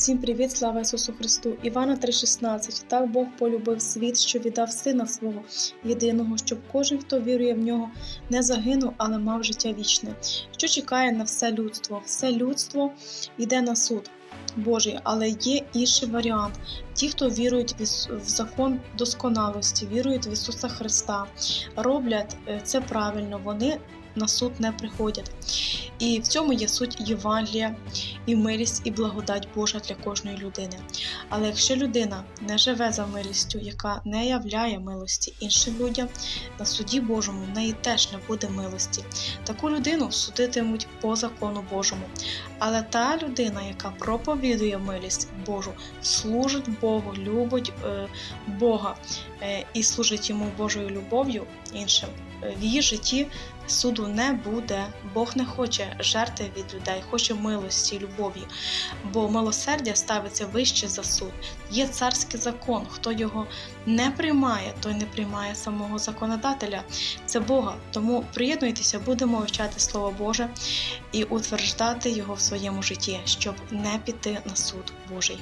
Всім привіт, слава Ісусу Христу! Івана 3,16 Так Бог полюбив світ, що віддав сина свого єдиного, щоб кожен, хто вірує в нього, не загинув, але мав життя вічне. Що чекає на все людство? Все людство йде на суд Божий, але є інший варіант. Ті, хто вірують в закон досконалості, вірують в Ісуса Христа, роблять е, це правильно, вони на суд не приходять. І в цьому є суть Євангелія, і милість, і благодать Божа для кожної людини. Але якщо людина не живе за милістю, яка не являє милості іншим людям, на суді Божому в неї теж не буде милості. Таку людину судитимуть по закону Божому. Але та людина, яка проповідує милість Божу, служить Богу, любить е, Бога е, і служить йому Божою любов'ю іншим, е, в її житті суду не буде. Бог не хоче жертви від людей, хоче милості, любові, бо милосердя ставиться вище за суд. Є царський закон. Хто його не приймає, той не приймає самого законодателя. Це Бога. Тому приєднуйтеся, будемо вивчати Слово Боже і утверждати його в своєму житті, щоб не піти на суд Божий.